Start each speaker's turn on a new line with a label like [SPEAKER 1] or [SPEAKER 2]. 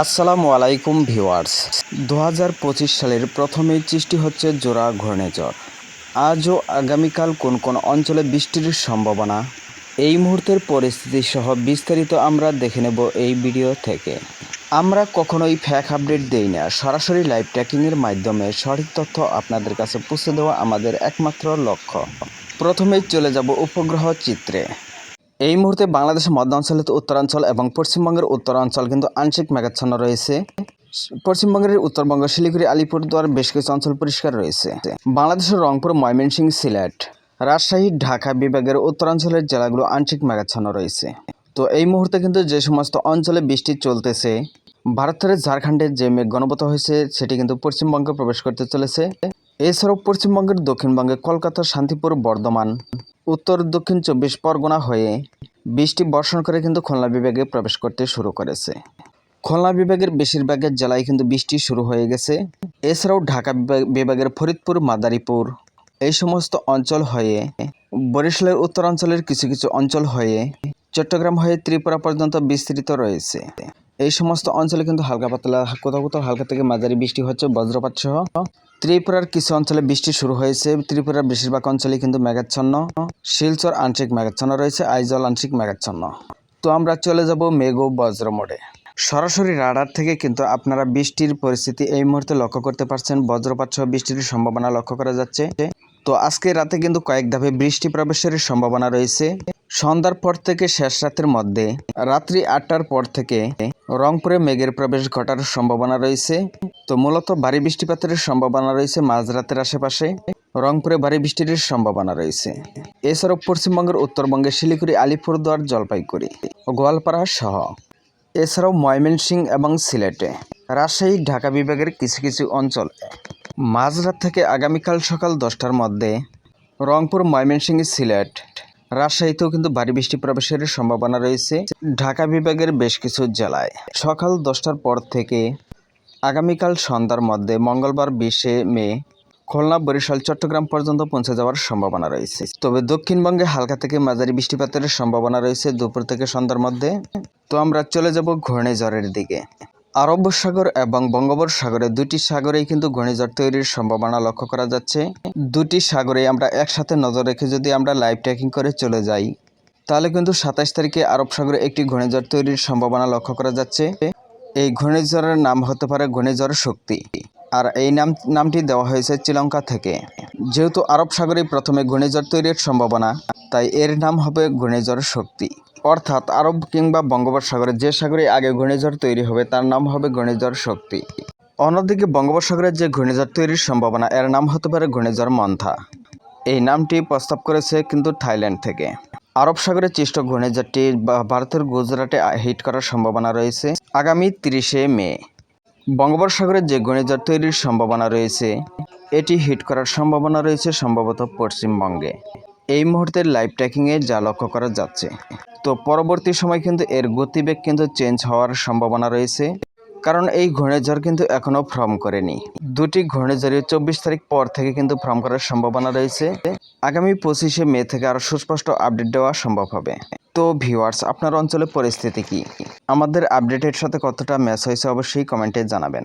[SPEAKER 1] আসসালামু আলাইকুম ভিউয়ার্স। দু হাজার পঁচিশ সালের প্রথমেই সৃষ্টি হচ্ছে জোড়া ঘূর্ণিঝড়। আজও আগামীকাল কোন কোন অঞ্চলে বৃষ্টির সম্ভাবনা? এই মুহূর্তের পরিস্থিতি সহ বিস্তারিত আমরা দেখে নেব এই ভিডিও থেকে। আমরা কখনোই ফ্যাক আপডেট দেই না, সরাসরি লাইভ ট্র্যাকিংয়ের মাধ্যমে সঠিক তথ্য আপনাদের কাছে পৌঁছে দেওয়া আমাদের একমাত্র লক্ষ্য। প্রথমেই চলে যাব উপগ্রহ চিত্রে। এই মুহূর্তে বাংলাদেশের মধ্যাঞ্চল উত্তরাঞ্চল এবং পশ্চিমবঙ্গের উত্তরাঞ্চল কিন্তু আংশিক মেঘাচ্ছন্ন রয়েছে। পশ্চিমবঙ্গের উত্তরবঙ্গ, শিলিগুড়ি, আলিপুরদুয়ার বেশ কিছু অঞ্চল পরিষ্কার রয়েছে। বাংলাদেশের রংপুর, ময়মনসিংহ, সিলেট, রাজশাহী, ঢাকা বিভাগের উত্তরাঞ্চলের জেলাগুলো আংশিক মেঘাচ্ছন্ন রয়েছে। তো এই মুহূর্তে কিন্তু যে সমস্ত অঞ্চলে বৃষ্টি চলতেছে, ভারতের ঝাড়খণ্ডে যে মেঘ গণপত হয়েছে, সেটি কিন্তু পশ্চিমবঙ্গে প্রবেশ করতে চলেছে। এছাড়াও পশ্চিমবঙ্গের দক্ষিণবঙ্গে কলকাতা, শান্তিপুর, বর্ধমান উত্তর, দক্ষিণ চব্বিশ পরগনা হয়ে বৃষ্টি বর্ষণ করে কিন্তু খুলনা বিভাগে প্রবেশ করতে শুরু করেছে। খুলনা বিভাগের বেশিরভাগের জেলায় কিন্তু বৃষ্টি শুরু হয়ে গেছে। এছাড়াও ঢাকা বিভাগ- বিভাগের ফরিদপুর, মাদারীপুর এই সমস্ত অঞ্চল হয়ে বরিশালের উত্তরাঞ্চলের কিছু কিছু অঞ্চল হয়ে চট্টগ্রাম হয়ে ত্রিপুরা পর্যন্ত বিস্তৃত রয়েছে। এই সমস্ত অঞ্চলে কিন্তু হালকা পাতলা, কোথাও কোথাও হালকা থেকে মাঝারি বৃষ্টি হচ্ছে, বজ্রপাত সহ। ত্রিপুরার কিছু অঞ্চলে বৃষ্টি শুরু হয়েছে। ত্রিপুরার বেশিরভাগ অঞ্চলে কিন্তু মেঘাচ্ছন্ন। শিলচর আংশিক মেঘাচ্ছন্ন রয়েছে, আইজল আংশিক মেঘাচ্ছন্ন। তো আমরা চলে যাব মেঘ বজ্র মোড়ে। সরাসরি রাডার থেকে কিন্তু আপনারা বৃষ্টির পরিস্থিতি এই মুহূর্তে লক্ষ্য করতে পারছেন। বজ্রপাত সহ বৃষ্টির সম্ভাবনা লক্ষ্য করা যাচ্ছে। তো আজকে রাতে কিন্তু কয়েক ধাপে বৃষ্টি প্রবেশের সম্ভাবনা রয়েছে। সন্ধ্যার পর থেকে শেষ রাতের মধ্যে রাত্রি আটটার পর থেকে রংপুরে মেঘের প্রবেশ ঘটার সম্ভাবনা রয়েছে। তো মূলত ভারী বৃষ্টিপাতের সম্ভাবনা রয়েছে মাঝরাতের আশেপাশে। রংপুরে ভারী বৃষ্টির সম্ভাবনা রয়েছে। এছাড়াও পশ্চিমবঙ্গের উত্তরবঙ্গে শিলিগুড়ি, আলিপুরদুয়ার, জলপাইগুড়ি ও গোয়ালপাড়া সহ। এছাড়াও ময়মনসিংহ এবং সিলেটে। রাজশাহী, ঢাকা বিভাগের কিছু কিছু অঞ্চল। মাঝরাত থেকে আগামীকাল সকাল দশটার মধ্যে রংপুর ময়মনসিংহ সিলেট রাজশাহীতেও কিন্তু ভারী বৃষ্টি প্রবেশের সম্ভাবনা রয়েছে। ঢাকা বিভাগের বেশ কিছু জেলায় সকাল দশটার পর থেকে আগামীকাল সন্ধ্যার মধ্যে মঙ্গলবার বিশে মে খুলনা, বরিশাল, চট্টগ্রাম পর্যন্ত পৌঁছে যাওয়ার সম্ভাবনা রয়েছে। তবে দক্ষিণবঙ্গে হালকা থেকে মাঝারি বৃষ্টিপাতের সম্ভাবনা রয়েছে দুপুর থেকে সন্ধ্যার মধ্যে। তো আমরা চলে যাব ঘূর্ণিঝড়ের দিকে। আরব সাগর এবং বঙ্গোপসাগরে দুটি সাগরেই কিন্তু ঘূর্ণিঝড় তৈরির সম্ভাবনা লক্ষ্য করা যাচ্ছে। দুটি সাগরে আমরা একসাথে নজর রেখে যদি আমরা লাইভ ট্র্যাকিং করে চলে যাই, তাহলে কিন্তু সাতাশ তারিখে আরব সাগরে একটি ঘূর্ণিঝড় তৈরির সম্ভাবনা লক্ষ্য করা যাচ্ছে। এই ঘূর্ণিঝড়ের নাম হতে পারে ঘূর্ণিঝড় শক্তি, আর এই নাম, নামটি দেওয়া হয়েছে শ্রীলঙ্কা থেকে। যেহেতু আরব সাগরে প্রথমে ঘূর্ণিঝড় তৈরির সম্ভাবনা, তাই এর নাম হবে ঘূর্ণিঝড় শক্তি। অর্থাৎ আরব কিংবা বঙ্গোপসাগরে যে সাগরে আগে ঘূর্ণিঝড় তৈরি হবে, তার নাম হবে ঘূর্ণিঝড় শক্তি। অন্যদিকে বঙ্গোপসাগরের যে ঘূর্ণিঝড় তৈরির সম্ভাবনা, এর নাম হতে পারে ঘূর্ণিঝড় মন্থা। এই নামটি প্রস্তাব করেছে কিন্তু থাইল্যান্ড থেকে। আরব সাগরে চিষ্ট ঘূর্ণিঝড়টি ভারতের গুজরাটে হিট করার সম্ভাবনা রয়েছে আগামী তিরিশে মে। বঙ্গোপসাগরে যে ঘূর্ণিঝড় তৈরির সম্ভাবনা রয়েছে, এটি হিট করার সম্ভাবনা রয়েছে সম্ভবত পশ্চিমবঙ্গে। এই মুহূর্তের লাইভ ট্র্যাকিংয়ে যা লক্ষ্য করা যাচ্ছে। তো পরবর্তী সময় কিন্তু এর গতিবেগ কিন্তু চেঞ্জ হওয়ার সম্ভাবনা রয়েছে। কারণ এই ঘূর্ণিঝড় কিন্তু এখনও ফর্ম করেনি। দুটি ঘূর্ণিঝড়ে চব্বিশ তারিখ পর থেকে কিন্তু ফর্ম করার সম্ভাবনা রয়েছে। আগামী পঁচিশে মে থেকে আরও সুস্পষ্ট আপডেট দেওয়া সম্ভব হবে। তো ভিউয়ার্স আপনার অঞ্চলের পরিস্থিতি কি? আমাদের আপডেটের সাথে কতটা ম্যাচ হয়েছে অবশ্যই কমেন্টে জানাবেন।